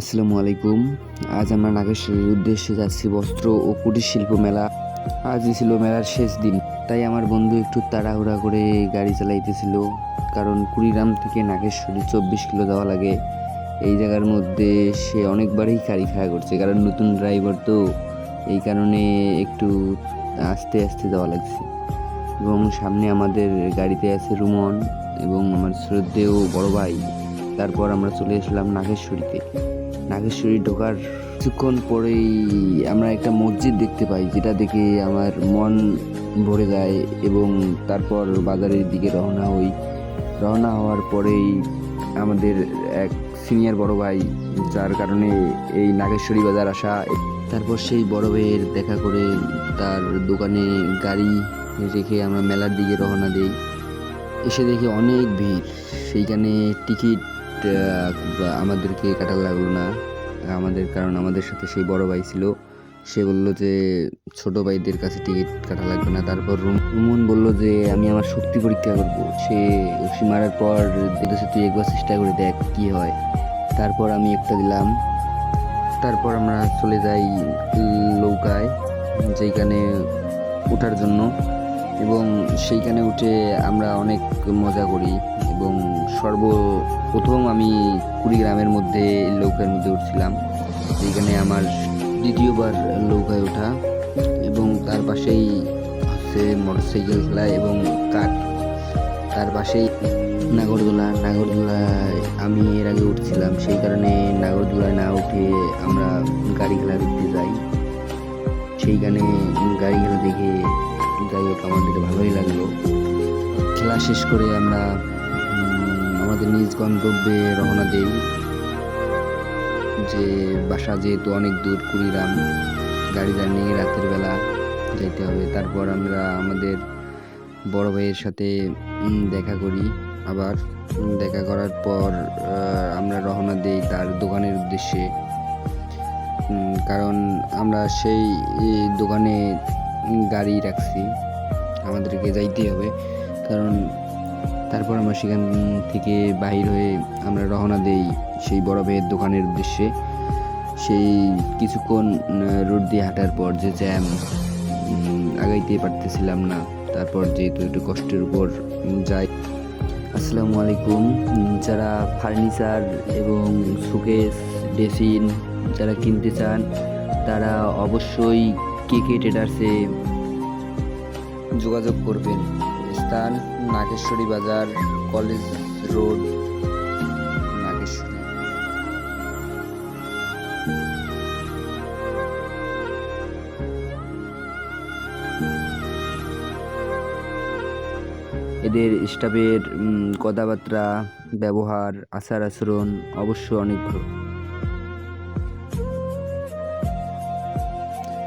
আসসালামু আলাইকুম। আজ আমরা নাগেশ্বরীর উদ্দেশ্যে যাচ্ছি বস্ত্র ও কুটির শিল্প মেলা। আজই ছিল মেলার শেষ দিন, তাই আমার বন্ধু একটু তাড়াহুড়া করে গাড়ি চালাইতেছিল, কারণ কুড়িগ্রাম থেকে নাগেশ্বরী চব্বিশ কিলো যাওয়া লাগে। এই জায়গার মধ্যে সে অনেকবারই গাড়ি খাড়া করছে, কারণ নতুন ড্রাইভার তো এই কারণে একটু আস্তে আস্তে যাওয়া লাগছে। এবং সামনে আমাদের গাড়িতে আছে রুমন এবং আমার শ্রদ্ধেয় বড় ভাই। তারপর আমরা চলে আসলাম নাগেশ্বরীতে নাগেশ্বরী ঢোকার কিছুক্ষণ পরেই আমরা একটা মসজিদ দেখতে পাই, যেটা দেখে আমার মন ভরে যায় এবং তারপর বাজারের দিকে রওনা হই। রওনা হওয়ার পরেই আমাদের এক সিনিয়র বড় ভাই, যার কারণে এই নাগেশ্বরী বাজার আসা। তারপর সেই বড় ভাইয়ের দেখা করে তার দোকানে গাড়ি রেখে আমরা মেলার দিকে রওনা দিই। এসে দেখি অনেক ভিড়। সেইখানে টিকিট আমাদেরকে কাটার লাগল না। আমাদের, কারণ আমাদের সাথে সেই বড় ভাই ছিল। সে বলল যে, ছোট ভাইদের কাছে টিকিট কাটা লাগবে না। তারপর রুম- রুমন বলল যে, আমি আমার শক্তি পরীক্ষা করব। সে উসি মারার পর দেখেছে তুই একবার চেষ্টা করে দেখ কি হয়। তারপর আমি একটা দিলাম। তারপর আমরা চলে যাই নৌকায় যেখানে ওঠার জন্য। এবং সেইখানে উঠে আমরা অনেক মজা করি এবং সর্বপ্রথম আমি কুড়িগ্রামের মধ্যে নৌকার মধ্যে উঠছিলাম। সেইখানে আমার দ্বিতীয়বার নৌকায় ওঠা এবং তার পাশেই হচ্ছে মোটরসাইকেল খেলা এবং কার। তার পাশেই নাগরদোলা। নাগরদোলায় আমি এর আগে উঠছিলাম। সেই কারণে নাগরদোলায় না উঠে আমরা গাড়ি খেলা দেখতে যাই। সেইখানে গাড়ি খেলা দেখে যাই হোক আমাদের ভালোই লাগল। খেলা শেষ করে আমরা আমাদের নিজ গন্তব্যে রওনা দেই। যে বাসা যেহেতু অনেক দূর, কুড়িগ্রাম, গাড়ি জার্নি রাতের বেলা যাইতে হবে। তারপর আমরা আমাদের বড় ভাইয়ের সাথে দেখা করি আবার। দেখা করার পর আমরা রওনা দেই তার দোকানের উদ্দেশ্যে। কারণ আমরা সেই দোকানে গাড়ি রাখছি। আমাদেরকে যাইতে হবে। কারণ তারপর আমরা সেখান থেকে বাহির হয়ে আমরা রওনা দেই সেই বড় ভাইয়ের দোকানের উদ্দেশ্যে। সেই কিছুক্ষণ রোড দিয়ে হাঁটার পর যে জ্যাম আগাইতে পারতেছিলাম না। তারপর যেহেতু একটু কষ্টের উপর যাই। আসসালামু আলাইকুম। যারা ফার্নিচার এবং সুকেস ডেসিন যারা কিনতে চান, তারা অবশ্যই কে কে ট্রেডার্সে যোগাযোগ করবেন? স্থান, নাগেশ্বরী বাজার, কলেজ রোড এদের স্টাফের কথাবার্তা, ব্যবহার আচার আচরণ অবশ্য অনেক ভালো।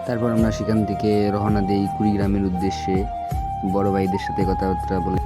তারপর আমরা সেখান থেকে রওনা দিই কুড়িগ্রামের উদ্দেশ্যে। বড় ভাইদের সাথে কথাবার্তা বলে